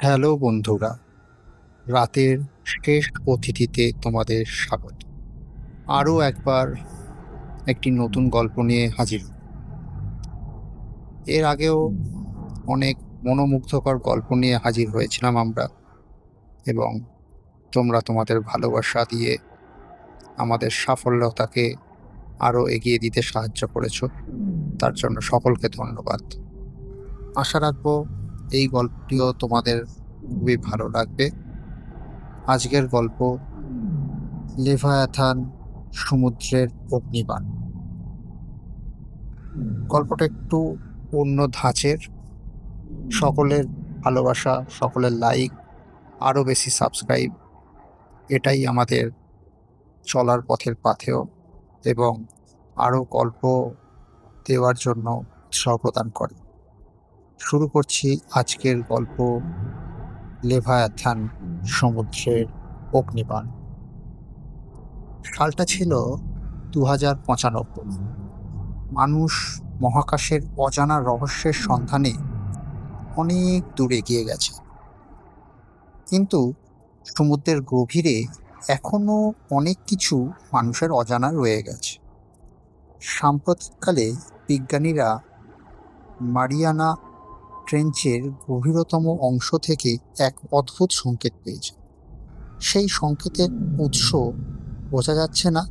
Hello বন্ধুরা, রাতের শেষ অতিথিতে তোমাদের স্বাগত। আরও একবার একটি নতুন গল্প নিয়ে হাজির। এর আগেও অনেক মনোমুগ্ধকর গল্প নিয়ে হাজির হয়েছিলাম আমরা এবং তোমরা তোমাদের ভালোবাসা দিয়ে আমাদের সাফল্যতাকে আরও এগিয়ে দিতে সাহায্য করেছ। তার জন্য সকলকে ধন্যবাদ। আশা রাখব এই গল্পটিও তোমাদের খুবই ভালো লাগবে। আজকের গল্প লেভায়াথান সমুদ্রের অগ্নিবাণ। গল্পটা একটু অন্য ধাঁচের। সকলের ভালোবাসা, সকলের লাইক আরও বেশি সাবস্ক্রাইব, এটাই আমাদের চলার পথের পাথেয় এবং আরও গল্প দেওয়ার জন্য উৎসাহ প্রদান করে। শুরু করছি আজকের গল্প লেভায়াথান সমুদ্রের অগ্নিবাণ। সালটা ছিল দু হাজার পঁচানব্বই। মানুষ মহাকাশের অজানা রহস্যের সন্ধানে অনেক দূর এগিয়ে গেছে। কিন্তু সমুদ্রের গভীরে এখনও অনেক কিছু মানুষের অজানা রয়ে গেছে। সাম্প্রতিককালে বিজ্ঞানীরা মারিয়ানা ট্রেঞ্চের গভীরতম অংশ থেকে এক অদ্ভুত সংকেত পেয়েছে। সেই সংকেতের উৎস বোঝা যাচ্ছে না,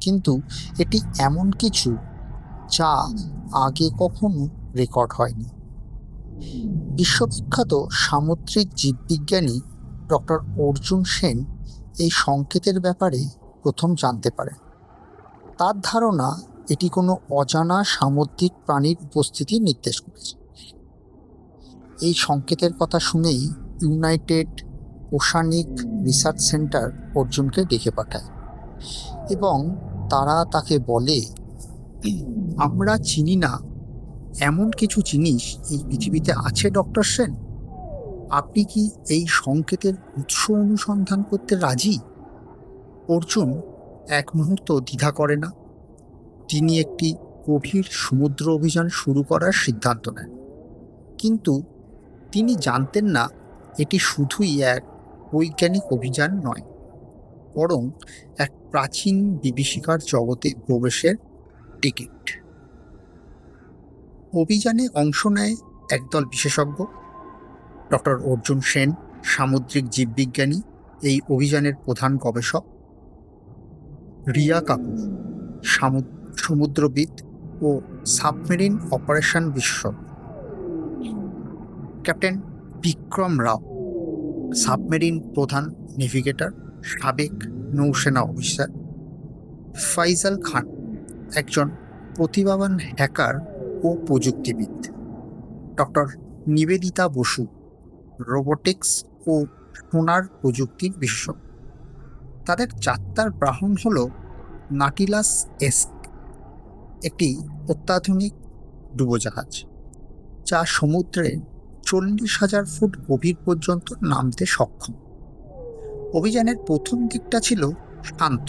কিন্তু এটি এমন কিছু যা আগে কখনো রেকর্ড হয়নি। বিশ্ববিখ্যাত সামুদ্রিক জীববিজ্ঞানী ডক্টর অর্জুন সেন এই সংকেতের ব্যাপারে প্রথম জানতে পারেন। তার ধারণা এটি কোনো অজানা সামুদ্রিক প্রাণীর উপস্থিতি নির্দেশ করেছে। এই সংকেতের কথা শুনেই ইউনাইটেড ওশানিক রিসার্চ সেন্টার অর্জুনকে ডেকে পাঠায় এবং তারা তাকে বলে, আমরা চিনি না, এমন কিছু জিনিস এই পৃথিবীতে আছে, ডক্টর সেন? আপনি কি এই সংকেতের উৎস অনুসন্ধান করতে রাজি? অর্জুন এক মুহূর্ত দ্বিধা করে না। তিনি একটি গভীর সমুদ্র অভিযান শুরু করার সিদ্ধান্ত নেন। কিন্তু তিনি জানতেন না এটি শুধুই এক বৈজ্ঞানিক অভিযান নয়, বরং এক প্রাচীন বিভীষিকার জগতে প্রবেশের টিকিট। অভিযানে অংশ নেয় একদল বিশেষজ্ঞ, ডক্টর অর্জুন সেন, সামুদ্রিক জীববিজ্ঞানী, এই অভিযানের প্রধান গবেষক, রিয়া কাপুর সামুদ্র সমুদ্রবিদ ও সাবমেরিন অপারেশন বিশেষজ্ঞ। ক্যাপ্টেন বিক্রম রাও, সাবমেরিন প্রধান নেভিগেটর, সাবেক নৌসেনা অফিসার ফাইজাল খান, একজন প্রতিভাবান হ্যাকার ও প্রযুক্তিবিদ। ডক্টর নিবেদিতা বসু, রোবোটিক্স ও সোনার প্রযুক্তির বিশেষজ্ঞ। তাদের যাত্রার বাহন হল নাটিলাস এস্ক, একটি অত্যাধুনিক ডুবোজাহাজ, যা সমুদ্রে চল্লিশ হাজার ফুট গভীর পর্যন্ত নামতে সক্ষম। অভিযানের প্রথম দিকটা ছিল শান্ত।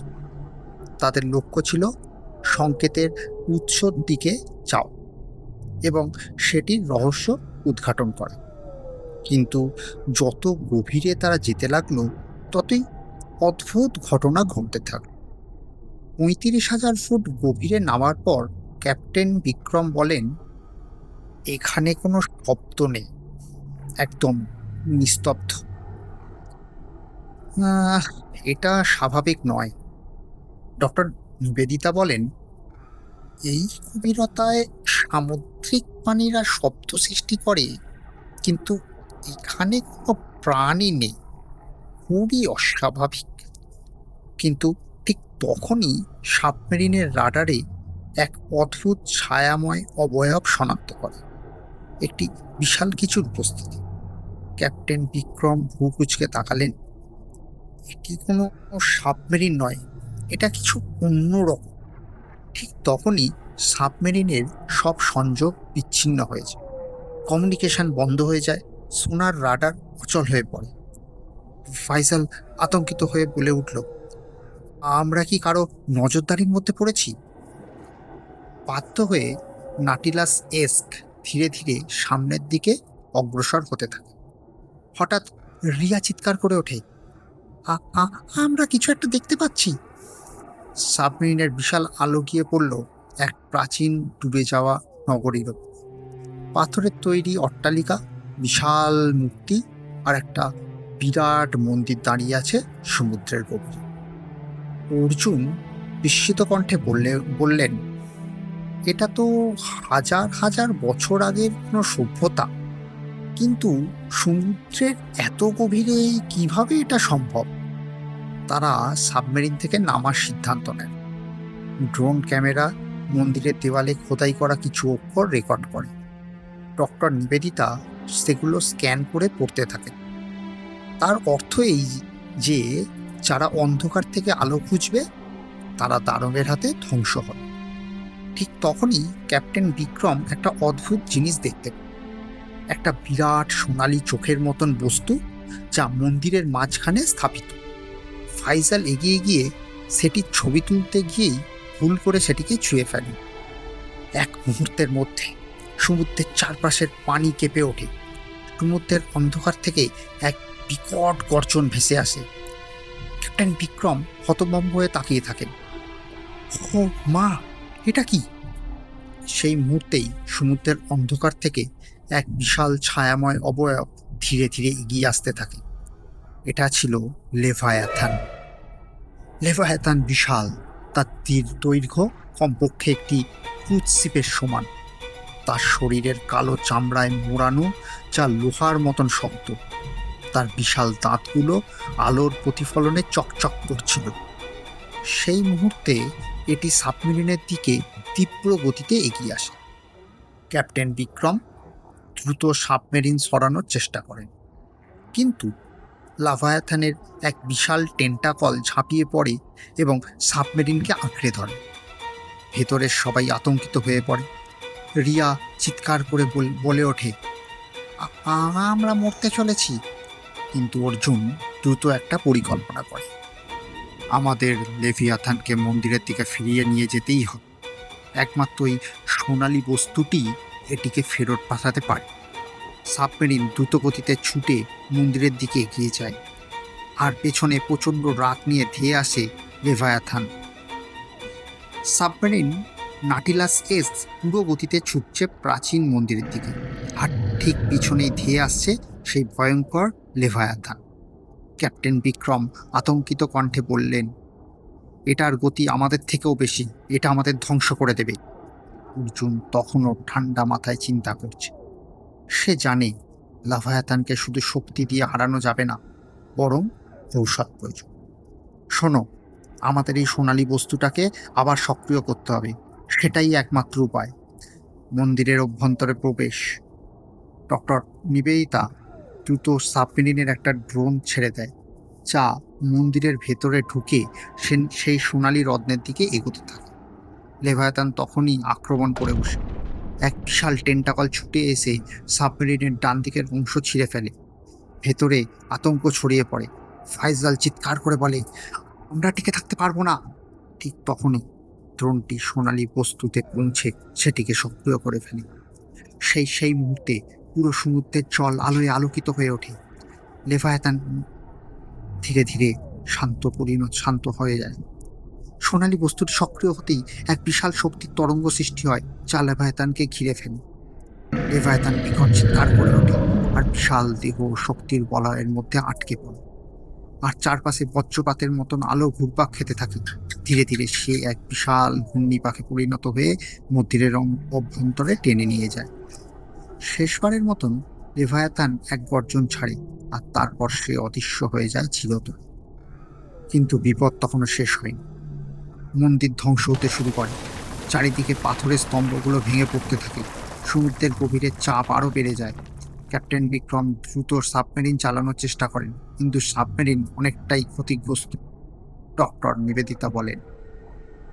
তাদের লক্ষ্য ছিল সংকেতের উৎসর দিকে যাও এবং সেটির রহস্য উদ্ঘাটন করা। কিন্তু যত গভীরে তারা যেতে লাগল, ততই অদ্ভুত ঘটনা ঘটতে থাকল। পঁয়ত্রিশ হাজার ফুট গভীরে নামার পর ক্যাপ্টেন বিক্রম বলেন, এখানে কোনো শব্দ নেই। একদম নিস্তব্ধ। এটা স্বাভাবিক নয়। ডক্টর নিবেদিতা বলেন, এই গভীরতায় সামুদ্রিক প্রাণীরা শব্দ সৃষ্টি করে, কিন্তু এখানে কোনো প্রাণী নেই। খুবই অস্বাভাবিক। কিন্তু ঠিক তখনই সাবমেরিনের রাডারে এক অদ্ভুত ছায়াময় অবয়ব শনাক্ত করে। একটি বিশাল কিছুর উপস্থিতি। ক্যাপ্টেন বিক্রম ভূকুচকে তাকালেন। এটি কোনো সাবমেরিন নয়, এটা কিছু অন্যরকম ঠিক তখনই সাবমেরিনের সব সংযোগ বিচ্ছিন্ন হয়েছে কমিউনিকেশন বন্ধ হয়ে যায়, সোনার রাডার অচল হয়ে পড়ে। ফাইজাল আতঙ্কিত হয়ে বলে উঠল, আমরা কি কারও নজরদারির মধ্যে পড়েছি? বাধ্য হয়ে নাটিলাস এস্ক ধীরে ধীরে সামনের দিকে অগ্রসর হতে থাকে। হঠাৎ রিয়া চিৎকার করে ওঠে। "আ- আ- আমরা কিছু একটা দেখতে পাচ্ছি। সাবমেরিনের বিশাল আলো গিয়ে পড়ল এক প্রাচীন ডুবে যাওয়া নগরীর। পাথরের তৈরি অট্টালিকা, বিশাল মূর্তি আর একটা বিরাট মন্দির দাঁড়িয়ে আছে সমুদ্রের গভীরে। অর্জুন বিস্মিত কণ্ঠে বললে, বললেন, এটা তো হাজার হাজার বছর আগের কোনো সভ্যতা। কিন্তু সমুদ্রের এত গভীরে কীভাবে এটা সম্ভব? তারা সাবমেরিন থেকে নামার সিদ্ধান্ত নেন ড্রোন ক্যামেরা মন্দিরের দেওয়ালে খোদাই করা কিছু অক্ষর রেকর্ড করে। ডক্টর নিবেদিতা সেগুলো স্ক্যান করে পড়তে থাকে। তার অর্থ এই যে, যারা অন্ধকার থেকে আলো খুঁজবে, তারা দানবের হাতে ধ্বংস হবে। ঠিক তখনই ক্যাপ্টেন বিক্রম একটা অদ্ভুত জিনিস দেখতে পায়। একটা বিরাট সোনালি চোখের মতন বস্তু যা মন্দিরের মাঝখানে স্থাপিত। ফাইজাল এগিয়ে গিয়ে সেটির ছবি তুলতে গিয়েই ভুল করে সেটিকে ছুঁয়ে ফেলে। এক মুহূর্তের মধ্যে সমুদ্রের চারপাশের পানি কেঁপে ওঠে। সমুদ্রের অন্ধকার থেকে এক বিকট গর্জন ভেসে আসে। ক্যাপ্টেন বিক্রম হতভম্ব হয়ে তাকিয়ে থাকেন। ও মা, এটা কি? সেই মুহূর্তেই সমুদ্রের অন্ধকার থেকে এক বিশাল ছায়াময় অবয়ব ধীরে ধীরে এগিয়ে আসতে থাকে। এটা ছিল লেভায়াথান। লেভায়াথান বিশাল, তার তীর দৈর্ঘ্য কমপক্ষে একটি ক্রুজশিপের সমান। তার শরীরের কালো চামড়ায় মোড়ানো যা লোহার মতন শক্ত। তার বিশাল দাঁতগুলো আলোর প্রতিফলনে চকচক করছিল। সেই মুহূর্তে এটি সাবমেরিনের দিকে তীব্র গতিতে এগিয়ে আসে। ক্যাপ্টেন বিক্রম দ্রুত সাবমেরিন সরানোর চেষ্টা করেন। কিন্তু লাভায়াথানের এক বিশাল টেন্টাকল ঝাঁপিয়ে পড়ে এবং সাবমেরিনকে আঁকড়ে ধরে। ভেতরের সবাই আতঙ্কিত হয়ে পড়ে। রিয়া চিৎকার করে বল- ওঠে আমরা মরতে চলেছি। কিন্তু অর্জুন দ্রুত একটা পরিকল্পনা করে। আমাদের লেভিয়াথানকে মন্দিরের দিকে ফিরিয়ে নিয়ে যেতেই হবে। একমাত্র এই সোনালি বস্তুটি এটিকে ফেরত পাঠাতে পারে। সাবমেরিন দ্রুত গতিতে ছুটে মন্দিরের দিকে এগিয়ে যায়। আর পেছনে প্রচণ্ড রাগ নিয়ে ধেয়ে আসে লেভায়াথান। সাবমেরিন নাটিলাস এস পুরো গতিতে ছুটছে প্রাচীন মন্দিরের দিকে। আর ঠিক পিছনেই ধেয়ে আসছে সেই ভয়ঙ্কর লেভায়াথান। ক্যাপ্টেন বিক্রম আতঙ্কিত কণ্ঠে বললেন এটার গতি আমাদের থেকেও বেশি, এটা আমাদের ধ্বংস করে দেবে। অর্জুন তখনও ঠান্ডা মাথায় চিন্তা করছে। সে জানে লাভায়াতানকে শুধু শক্তি দিয়ে হারানো যাবে না, বরং ঔষধ প্রয়োজন। শোনো, আমাদের এই সোনালী বস্তুটাকে আবার সক্রিয় করতে হবে, সেটাই একমাত্র উপায়। মন্দিরের অভ্যন্তরে প্রবেশ। ডক্টর নিবেদিতা দ্রুত সাবমেরিনের একটা ড্রোন ছেড়ে দেয়। যা মন্দিরের ভেতরে ঢুকে সেই সোনালি রত্নের দিকে এগোতে থাকে। লেভায়াতান তখনই আক্রমণ করে বসে। এক বিশাল টেন্টাকল ছুটে এসে সাবমেরিনের ডান দিকের অংশ ছিঁড়ে ফেলে। ভেতরে আতঙ্ক ছড়িয়ে পড়ে। ফাইজাল চিৎকার করে বলে, আমরা টিকে থাকতে পারব না। ঠিক তখনই ড্রোনটি সোনালি বস্তুতে পৌঁছে সেটিকে সক্রিয় করে ফেলে। সেই সেই মুহূর্তে পুরো সমুদ্রের জল আলোয় আলোকিত হয়ে ওঠে। লেভায়াতান ধীরে ধীরে শান্ত পরিণত শান্ত হয়ে যায়। সোনালী বস্তুটি সক্রিয় হতেই এক বিশাল শক্তির তরঙ্গ সৃষ্টি হয়, যা লেভায়াতানকে ঘিরে ফেলে। লেভায়াতান বিকট চিৎকার করে ওঠে? আর বিশাল দেহ শক্তির বলয়ের মধ্যে আটকে পড়ে। আর চারপাশে বজ্রপাতের মতন আলো ঘুরপাক খেতে থাকে। ধীরে ধীরে সে এক বিশাল ঘূর্ণি পাখে পরিণত হয়ে মন্দিরের অভ্যন্তরে টেনে নিয়ে যায়। শেষবারের মতন লেভায়াতান এক গর্জন ছাড়ে। আর তারপর সে অদৃশ্য হয়ে যায় চিরতরে। কিন্তু বিপদ তখনও শেষ হয়নি। মন্দির ধ্বংস হতে শুরু করে। চারিদিকে পাথরের স্তম্ভগুলো ভেঙে পড়তে থাকে। সমুদ্রের গভীরে চাপ আরও বেড়ে যায়। ক্যাপ্টেন বিক্রম দ্রুত সাবমেরিন চালানোর চেষ্টা করেন, কিন্তু সাবমেরিন অনেকটাই ক্ষতিগ্রস্ত। ডক্টর নিবেদিতা বলেন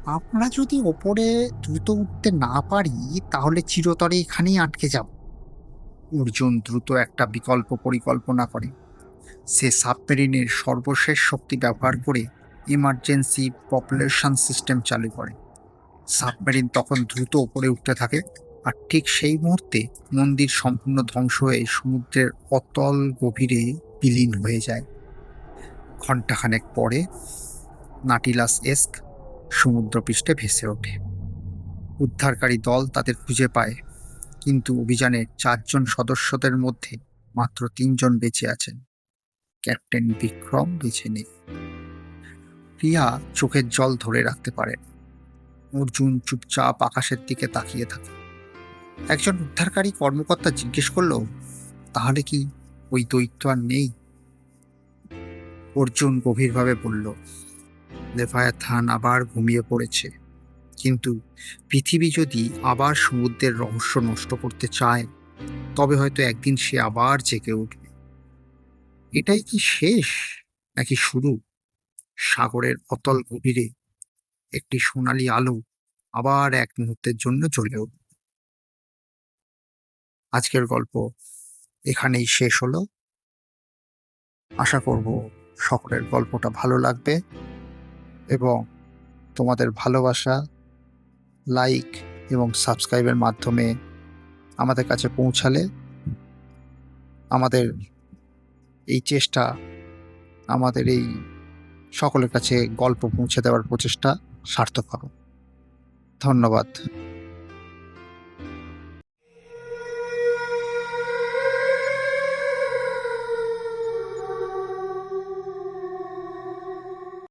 আমরা যদি ওপরে দ্রুত উঠতে না পারি, তাহলে চিরতরে এখানেই আটকে যাব। অর্জুন দ্রুত একটা বিকল্প পরিকল্পনা করে। সে সাবমেরিনের সর্বশেষ শক্তি ব্যবহার করে ইমার্জেন্সি পপুলেশন সিস্টেম চালু করে। সাবমেরিন তখন দ্রুত উপরে উঠতে থাকে আর ঠিক সেই মুহূর্তে মন্দির সম্পূর্ণ ধ্বংস হয়ে সমুদ্রের অতল গভীরে বিলীন হয়ে যায়। ঘণ্টাখানেক পরে নাটিলাস এস্ক সমুদ্রপৃষ্ঠে ভেসে ওঠে। উদ্ধারকারী দল তাদের খুঁজে পায়। কিন্তু অভিযানের চারজন সদস্যদের মধ্যে মাত্র তিনজন বেঁচে আছেন। ক্যাপ্টেন বিক্রম বেঁচে নেই প্রিয়া চোখের জল ধরে রাখতে পারেন। অর্জুন চুপচাপ আকাশের দিকে তাকিয়ে থাকে একজন উদ্ধারকারী কর্মকর্তা জিজ্ঞেস করল, তাহলে কি ওই দৈত্য আর নেই? অর্জুন গভীরভাবে বলল লেফায়াথান আবার ঘুমিয়ে পড়েছে। কিন্তু পৃথিবী যদি আবার সমুদ্রের রহস্য নষ্ট করতে চায়, তবে হয়তো একদিন সে আবার জেগে উঠবে। এটাই কি শেষ, নাকি শুরু? সাগরের অতল গভীরে একটি সোনালী আলো আবার এক মুহূর্তের জন্য জ্বলে উঠবে আজকের গল্প এখানেই শেষ হলো। আশা করব সকলের গল্পটা ভালো লাগবে এবং তোমাদের ভালোবাসা লাইক এবং সাবস্ক্রাইবের মাধ্যমে আমাদের কাছে পৌঁছালে আমাদের এই চেষ্টা, আমাদের এই সকলের কাছে গল্প পৌঁছে দেওয়ার প্রচেষ্টা সার্থক হবে। ধন্যবাদ।